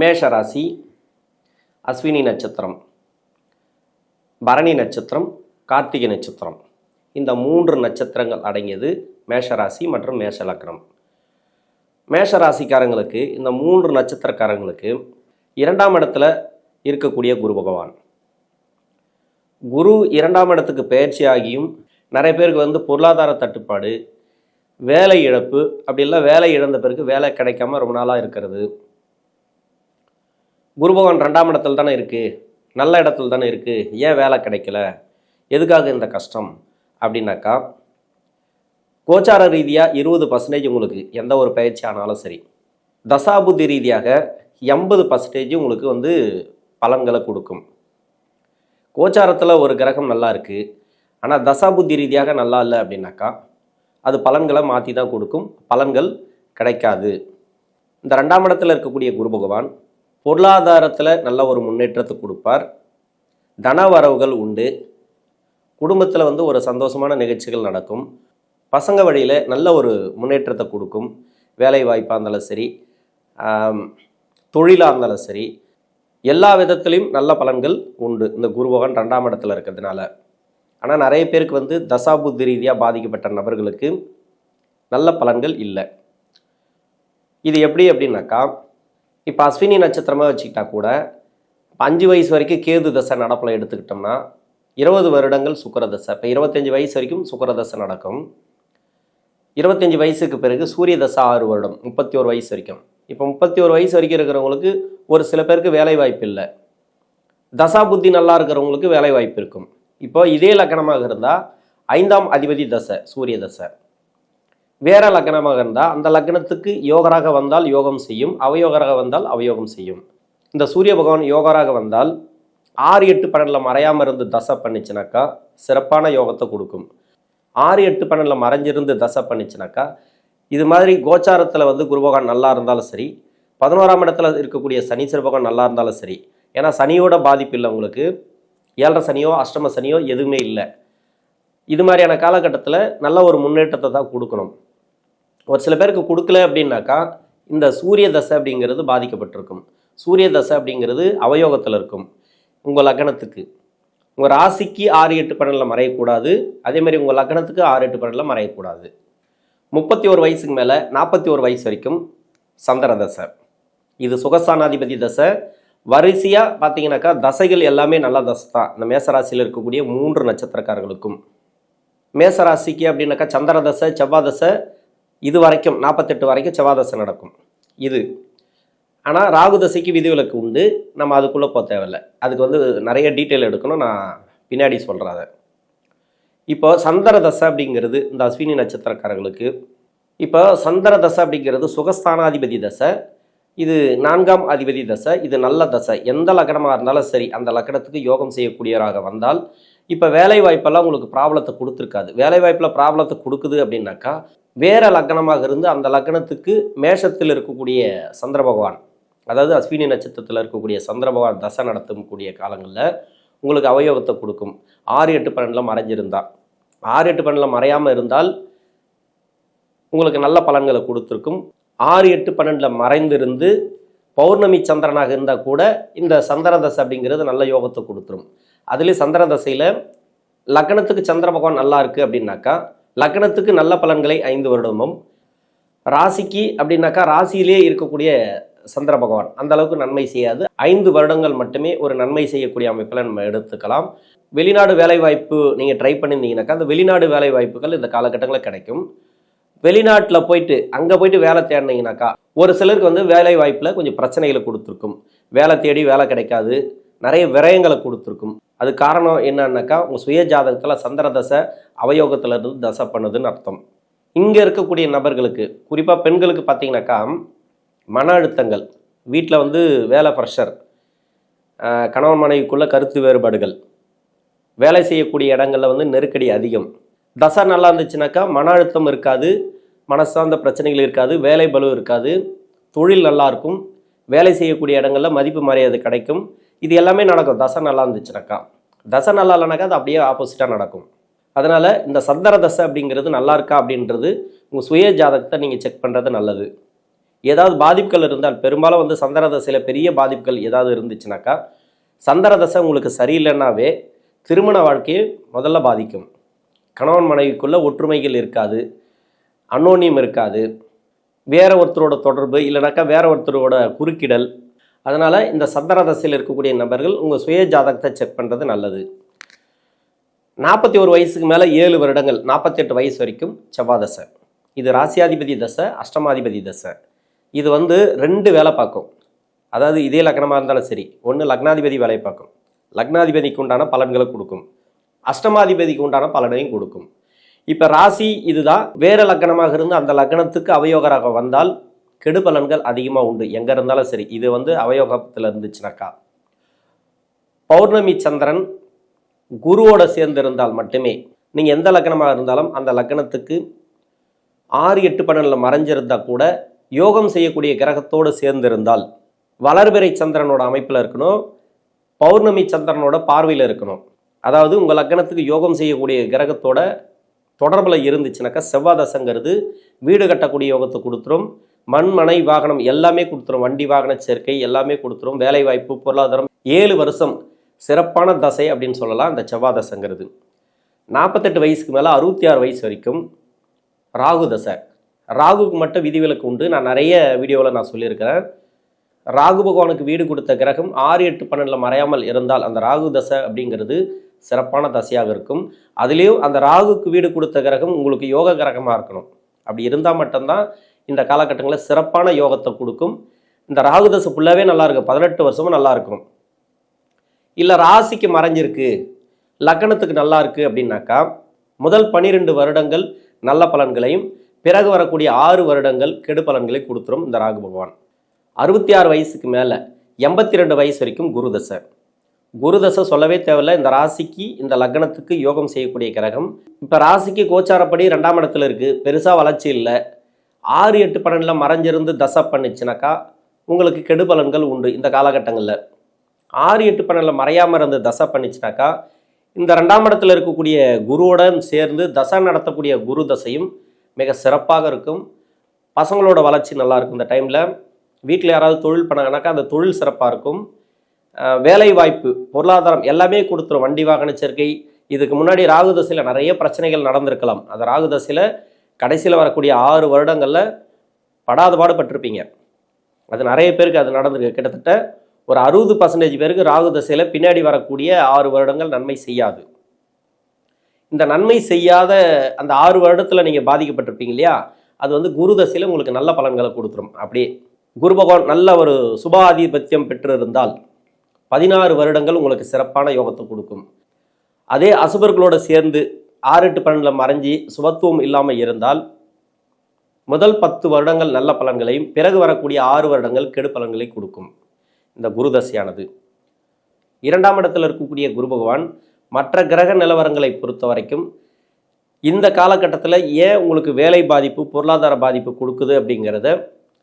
மேஷ ராசி அஸ்வினி நட்சத்திரம் பரணி நட்சத்திரம் கார்த்திகை நட்சத்திரம். இந்த மூன்று நட்சத்திரங்கள் அடங்கியது மேஷராசி மற்றும் மேஷ மேஷராசிக்காரங்களுக்கு மேஷ ராசிக்காரங்களுக்கு இந்த மூன்று நட்சத்திரக்காரங்களுக்கு இரண்டாம் இடத்துல இருக்கக்கூடிய குரு பகவான். குரு இரண்டாம் இடத்துக்கு பயிற்சி ஆகியும் நிறைய பேருக்கு வந்து பொருளாதார தட்டுப்பாடு வேலை இழப்பு அப்படி இல்லை வேலை இழந்த பிறகு வேலை கிடைக்காம ரொம்ப நாளாக இருக்கிறது. குரு பகவான் ரெண்டாம் இடத்துல தானே இருக்குது நல்ல இடத்துல தானே இருக்குது ஏன் வேலை கிடைக்கல? எதுக்காக இந்த கஷ்டம்? அப்படின்னாக்கா கோச்சார ரீதியாக இருபது பர்சன்டேஜ் உங்களுக்கு எந்த ஒரு பயிற்சி ஆனாலும் சரி. தசாபுத்தி ரீதியாக எண்பது பர்சன்டேஜ் உங்களுக்கு வந்து பலன்களை கொடுக்கும். கோச்சாரத்தில் ஒரு கிரகம் நல்லா இருக்குது ஆனால் தசாபுத்தி ரீதியாக நல்லா இல்லை அப்படின்னாக்கா அது பலன்களை மாற்றி தான் கொடுக்கும். பலன்கள் கிடைக்காது. இந்த ரெண்டாம் இடத்துல இருக்கக்கூடிய குரு பகவான் பொருளாதாரத்தில் நல்ல ஒரு முன்னேற்றத்தை கொடுப்பார். தன வரவுகள் உண்டு. குடும்பத்தில் வந்து ஒரு சந்தோஷமான நிகழ்ச்சிகள் நடக்கும். பசங்க வழியில் நல்ல ஒரு முன்னேற்றத்தை கொடுக்கும். வேலை வாய்ப்பாக இருந்தாலும் சரி தொழிலாக இருந்தாலும் சரி எல்லா விதத்துலேயும் நல்ல பலன்கள் உண்டு. இந்த குருபகவான் ரெண்டாம் இடத்துல இருக்கிறதுனால. ஆனால் நிறைய பேருக்கு வந்து தசாபுத்தி ரீதியாக பாதிக்கப்பட்ட நபர்களுக்கு நல்ல பலன்கள் இல்லை. இது எப்படி அப்படின்னாக்கா இப்போ அஸ்வினி நட்சத்திரமாக வச்சுக்கிட்டா கூட அஞ்சு வயசு வரைக்கும் கேது தசை நடப்பில் எடுத்துக்கிட்டோம்னா இருபது வருடங்கள் சுக்கரதசை இப்போ இருபத்தஞ்சி வயசு வரைக்கும் சுக்கரதசை நடக்கும். இருபத்தஞ்சி வயசுக்கு பிறகு சூரிய தசை ஆறு வருடம் முப்பத்தி ஒரு வயசு வரைக்கும். இப்போ முப்பத்தி ஒரு வயசு வரைக்கும் இருக்கிறவங்களுக்கு ஒரு சில பேருக்கு வேலை வாய்ப்பு இல்லை. தசா புத்தி நல்லா இருக்கிறவங்களுக்கு வேலை வாய்ப்பு இருக்கும். இப்போ இதே லக்கணமாக இருந்தால் ஐந்தாம் அதிபதி தசை சூரிய தசை. வேற லக்னமாக இருந்தால் அந்த லக்னத்துக்கு யோகராக வந்தால் யோகம் செய்யும் அவயோகராக வந்தால் அவயோகம் செய்யும். இந்த சூரிய பகவான் யோகராக வந்தால் ஆறு எட்டு பன்னெண்டில் மறையாமல் இருந்து தசை பண்ணிச்சுனாக்கா சிறப்பான யோகத்தை கொடுக்கும். ஆறு எட்டு பன்னெண்டில் மறைஞ்சிருந்து தசை பண்ணிச்சுனாக்கா இது மாதிரி கோச்சாரத்தில் வந்து குரு பகவான் நல்லா இருந்தாலும் சரி பதினோராம் இடத்துல இருக்கக்கூடிய சனீஸ்வர பகவான் நல்லா இருந்தாலும் சரி ஏன்னா சனியோட பாதிப்பு இல்லை உங்களுக்கு. ஏழரை சனியோ அஷ்டம சனியோ எதுவுமே இல்லை. இது மாதிரியான காலகட்டத்தில் நல்ல ஒரு முன்னேற்றத்தை தான் கொடுக்கணும். ஒரு சில பேருக்கு கொடுக்கல அப்படின்னாக்கா இந்த சூரிய தசை அப்படிங்கிறது பாதிக்கப்பட்டிருக்கும். சூரிய தசை அப்படிங்கிறது அவயோகத்தில் இருக்கும். உங்கள் லக்னத்துக்கு. உங்கள் ராசிக்கு ஆறு எட்டு பன்னெண்டில் மறையக்கூடாது. அதே மாதிரி உங்கள் லக்னத்துக்கு ஆறு எட்டு பன்னெண்டில் மறையக்கூடாது. முப்பத்தி ஒரு வயசுக்கு மேலே நாற்பத்தி ஒரு வயசு வரைக்கும் சந்திர தசை. இது சுகசானாதிபதி தசை. வரிசையாக பார்த்தீங்கன்னாக்கா தசைகள் எல்லாமே நல்ல தசை தான். இந்த மேசராசியில் இருக்கக்கூடிய மூன்று நட்சத்திரக்காரர்களுக்கும். மேசராசிக்கு அப்படின்னாக்கா சந்திர தசை செவ்வாய் தசை இது வரைக்கும் நாற்பத்தெட்டு வரைக்கும் செவ்வாதசை நடக்கும். இது. ஆனால் ராகு தசைக்கு விதிவிலக்கு உண்டு. நம்ம அதுக்குள்ளே போக தேவையில்லை. அதுக்கு வந்து நிறைய டீட்டெயில் எடுக்கணும். நான் பின்னாடி சொல்கிறேன் அதை. இப்போ சந்திர தசை அப்படிங்கிறது இந்த அஸ்வினி நட்சத்திரக்காரர்களுக்கு இப்போ சந்திர தசை அப்படிங்கிறது சுகஸ்தானாதிபதி தசை. இது நான்காம் அதிபதி தசை. இது நல்ல தசை. எந்த லக்னமாக இருந்தாலும் சரி அந்த லக்னத்துக்கு யோகம் செய்யக்கூடியவராக வந்தால் இப்போ வேலை வாய்ப்பெல்லாம் உங்களுக்கு ப்ராப்ளத்தை கொடுத்துருக்காது. வேலை வாய்ப்பில் ப்ராப்ளத்தை கொடுக்குது அப்படின்னாக்கா வேற லக்னமாக இருந்து அந்த லக்னத்துக்கு மேஷத்தில் இருக்கக்கூடிய சந்திர பகவான் அதாவது அஸ்வினி நட்சத்திரத்தில் இருக்கக்கூடிய சந்திர பகவான் தசை நடத்தும் கூடிய காலங்களில் உங்களுக்கு அவயோகத்தை கொடுக்கும். ஆறு எட்டு பன்னெண்டில் மறைஞ்சிருந்தா. ஆறு எட்டு பன்னெண்டில் மறையாமல் இருந்தால் உங்களுக்கு நல்ல பலன்களை கொடுத்துருக்கும். ஆறு எட்டு பன்னெண்டில் மறைந்திருந்து பௌர்ணமி சந்திரனாக இருந்தால் கூட இந்த சந்திர தசை அப்படிங்கிறது நல்ல யோகத்தை கொடுத்துரும். அதுலேயும் சந்திர தசையில் லக்னத்துக்கு சந்திர பகவான் நல்லா இருக்குது அப்படின்னாக்கா லக்னத்துக்கு நல்ல பலன்களை ஐந்து வருடமும். ராசிக்கு அப்படின்னாக்கா ராசியிலே இருக்கக்கூடிய சந்திர பகவான். அந்த அளவுக்கு நன்மை செய்யாது. ஐந்து வருடங்கள் மட்டுமே ஒரு நன்மை செய்யக்கூடிய அமைப்பில் நம்ம எடுத்துக்கலாம். வெளிநாடு வேலைவாய்ப்பு நீங்கள் ட்ரை பண்ணியிருந்தீங்கன்னாக்கா அந்த வெளிநாடு வேலை வாய்ப்புகள் இந்த காலகட்டங்களில் கிடைக்கும். வெளிநாட்டில் போயிட்டு அங்கே போயிட்டு வேலை தேடினீங்கனாக்கா ஒரு சிலருக்கு வந்து வேலை வாய்ப்பில் கொஞ்சம் பிரச்சனைகளை கொடுத்துருக்கும். வேலை தேடி வேலை கிடைக்காது. நிறைய விரயங்களை கொடுத்துருக்கும். அது காரணம் என்னன்னாக்கா உங்கள் சுய ஜாதகத்தில் சந்திர தசை அவயோகத்தில் இருந்து தசை பண்ணுதுன்னு அர்த்தம். இங்கே இருக்கக்கூடிய நபர்களுக்கு குறிப்பாக பெண்களுக்கு பார்த்தீங்கன்னாக்கா மன அழுத்தங்கள் வீட்டில் வந்து வேலை ப்ரெஷர் கணவன் மனைவிக்குள்ள கருத்து வேறுபாடுகள் வேலை செய்யக்கூடிய இடங்களில் வந்து நெருக்கடி அதிகம். தசை நல்லா இருந்துச்சுனாக்கா மன அழுத்தம் இருக்காது மனசார்ந்த பிரச்சனைகள் இருக்காது வேலை பளு இருக்காது தொழில் நல்லாயிருக்கும் வேலை செய்யக்கூடிய இடங்களில் மதிப்பு மரியாதை கிடைக்கும் இது எல்லாமே நடக்கும். தசை நல்லா இருந்துச்சுனாக்கா. தசை நல்லா இல்லைனாக்கா அது அப்படியே ஆப்போசிட்டாக நடக்கும். அதனால் இந்த சந்தர தசை அப்படிங்கிறது நல்லா இருக்கா அப்படின்றது உங்கள் சுய ஜாதகத்தை நீங்கள் செக் பண்ணுறது நல்லது. ஏதாவது பாதிப்புகள் இருந்தால் பெரும்பாலும் வந்து சந்தர தசையில் பெரிய பாதிப்புகள் ஏதாவது இருந்துச்சுனாக்கா சந்தர தசை உங்களுக்கு சரியில்லைன்னாவே திருமண வாழ்க்கையை முதல்ல பாதிக்கும். கணவன் மனைவிக்குள்ளே ஒற்றுமைகள் இருக்காது. அன்னோன்யம் இருக்காது. வேற ஒருத்தரோட தொடர்பு இல்லைனாக்கா வேற ஒருத்தரோட குறுக்கிடல் அதனால் இந்த சந்திர தசையில் இருக்கக்கூடிய நபர்கள் உங்கள் சுய ஜாதகத்தை செக் பண்ணுறது நல்லது. நாற்பத்தி ஒரு வயசுக்கு மேலே ஏழு வருடங்கள் நாற்பத்தெட்டு வயசு வரைக்கும் செவ்வாய் தசை இது ராசியாதிபதி தசை அஷ்டமாதிபதி தசை. இது வந்து ரெண்டு வேலை பார்க்கும். அதாவது இதே லக்னமாக இருந்தாலும் சரி ஒன்று லக்னாதிபதி வேலை பார்க்கும். லக்னாதிபதிக்கு உண்டான பலன்களை கொடுக்கும். அஷ்டமாதிபதிக்கு உண்டான பலனையும் கொடுக்கும். இப்போ ராசி இதுதான் வேறு லக்னமாக இருந்து அந்த லக்னத்துக்கு அவயோகராக வந்தால் கெடுபலன்கள் அதிகமாக உண்டு. எங்கே இருந்தாலும் சரி. இது வந்து அவயோகத்தில் இருந்துச்சுனாக்கா. பௌர்ணமி சந்திரன் குருவோட சேர்ந்து இருந்தால் மட்டுமே நீங்கள் எந்த லக்னமாக இருந்தாலும் அந்த லக்னத்துக்கு ஆறு எட்டு பன்னெண்டில் மறைஞ்சிருந்தா கூட யோகம் செய்யக்கூடிய கிரகத்தோடு சேர்ந்திருந்தால் வளர்பிறை சந்திரனோட அமைப்பில் இருக்கணும் பௌர்ணமி சந்திரனோட பார்வையில் இருக்கணும். அதாவது உங்கள் லக்னத்துக்கு யோகம் செய்யக்கூடிய கிரகத்தோட தொடர்பில் இருந்துச்சுனாக்கா செவ்வாதசங்கிறது வீடு கட்டக்கூடிய யோகத்தை கொடுத்துரும். மண் மனை வாகனம் எல்லாமே கொடுத்துரும். வண்டி வாகன சேர்க்கை எல்லாமே கொடுத்துரும். வேலைவாய்ப்பு பொருளாதாரம் ஏழு வருஷம் சிறப்பான தசை அப்படின்னு சொல்லலாம். அந்த செவ்வாய் தசைங்கிறது நாற்பத்தெட்டு வயசுக்கு மேலே அறுபத்தி ஆறு வயசு வரைக்கும் ராகு தசை. ராகுக்கு மட்டும் விதிவிலக்கு உண்டு. நான் நிறைய வீடியோவில் நான் சொல்லியிருக்கிறேன். ராகு பகவானுக்கு வீடு கொடுத்த கிரகம் ஆறு எட்டு பன்னெண்டில் மறையாமல் இருந்தால் அந்த ராகு தசை அப்படிங்கிறது சிறப்பான தசையாக இருக்கும். அதுலேயும் அந்த ராகுக்கு வீடு கொடுத்த கிரகம் உங்களுக்கு யோக கிரகமாக இருக்கணும். அப்படி இருந்தால் மட்டும்தான் இந்த காலகட்டங்களில் சிறப்பான யோகத்தை கொடுக்கும். இந்த ராகு தசை ஃபுல்லாகவே நல்லா இருக்கும் பதினெட்டு வருஷமும் நல்லாயிருக்கும். இல்லை ராசிக்கு மறைஞ்சிருக்கு. லக்னத்துக்கு நல்லா இருக்குது அப்படின்னாக்கா முதல் பனிரெண்டு வருடங்கள் நல்ல பலன்களையும் பிறகு வரக்கூடிய ஆறு வருடங்கள் கெடு பலன்களை கொடுத்துரும் இந்த ராகு பகவான். அறுபத்தி ஆறு வயசுக்கு மேலே எண்பத்தி ரெண்டு வயசு வரைக்கும் குரு தசை. குரு தசை சொல்லவே தேவையில்ல. இந்த ராசிக்கு இந்த லக்னத்துக்கு யோகம் செய்யக்கூடிய கிரகம். இப்போ ராசிக்கு கோச்சாரப்படி ரெண்டாம் இடத்துல இருக்குது பெருசாக வளர்ச்சி இல்லை. ஆறு எட்டு பன்னெண்டில் மறைஞ்சிருந்து தசை பண்ணுச்சுனாக்கா உங்களுக்கு கெடுபலன்கள் உண்டு இந்த காலகட்டங்களில். ஆறு எட்டு பன்னெண்டில் மறையாமல் இருந்து தசை பண்ணிச்சுனாக்கா இந்த ரெண்டாம் இடத்துல இருக்கக்கூடிய குருவுடன் சேர்ந்து தசை நடத்தக்கூடிய குரு தசையும் மிக சிறப்பாக இருக்கும். பசங்களோட வளர்ச்சி நல்லாயிருக்கும் இந்த டைமில். வீட்டில் யாராவது தொழில் பண்ணாங்கனாக்கா அந்த தொழில் சிறப்பாக இருக்கும். வேலை வாய்ப்பு பொருளாதாரம் எல்லாமே கொடுத்துரும். வண்டி வாகன சேர்க்கை. இதுக்கு முன்னாடி ராகு தசையில் நிறைய பிரச்சனைகள் நடந்திருக்கலாம். அந்த ராகு தசையில் கடைசியில் வரக்கூடிய ஆறு வருடங்களில் படாத பாடுபட்டிருப்பீங்க. அது நிறைய பேருக்கு அது நடந்திருக்கு. கிட்டத்தட்ட ஒரு அறுபது பர்சன்டேஜ் பேருக்கு ராகு தசையில் பின்னாடி வரக்கூடிய ஆறு வருடங்கள் நன்மை செய்யாது. இந்த நன்மை செய்யாத அந்த ஆறு வருடத்தில் நீங்கள் பாதிக்கப்பட்டிருப்பீங்க இல்லையா? அது வந்து குரு தசையில் உங்களுக்கு நல்ல பலன்களை கொடுத்துரும். அப்படியே குரு பகவான் நல்ல ஒரு சுபாதிபத்தியம் பெற்று இருந்தால் பதினாறு வருடங்கள் உங்களுக்கு சிறப்பான யோகத்தை கொடுக்கும். அதே அசுபர்களோடு சேர்ந்து ஆறு எட்டு பன்னெண்டில் மறைஞ்சி சுபத்துவம் இல்லாமல் இருந்தால் முதல் பத்து வருடங்கள் நல்ல பலன்களையும் பிறகு வரக்கூடிய ஆறு வருடங்கள் கெடு பலன்களை கொடுக்கும். இந்த குரு தசையானது. இரண்டாம் இடத்தில் இருக்கக்கூடிய குரு பகவான் மற்ற கிரக நிலவரங்களை பொறுத்த வரைக்கும் இந்த காலகட்டத்தில் ஏன் உங்களுக்கு வேலை பாதிப்பு பொருளாதார பாதிப்பு கொடுக்குது அப்படிங்கிறத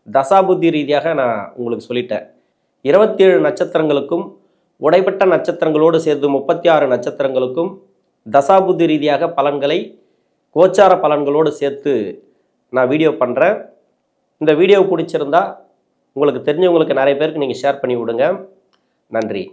தசாபுத்தி ரீதியாக நான் உங்களுக்கு சொல்லிட்டேன். இருபத்தி ஏழு நட்சத்திரங்களுக்கும் உடைப்பட்ட நட்சத்திரங்களோடு சேர்த்து முப்பத்தி ஆறு நட்சத்திரங்களுக்கும் தசாபுத்தி ரீதியாக பலன்களை கோச்சார பலன்களோடு சேர்த்து நான் வீடியோ பண்ணுறேன் இந்த வீடியோ பிடிச்சிருந்தா உங்களுக்கு தெரிஞ்சவங்களுக்கு நிறைய பேருக்கு நீங்கள் ஷேர் பண்ணி விடுங்க. நன்றி.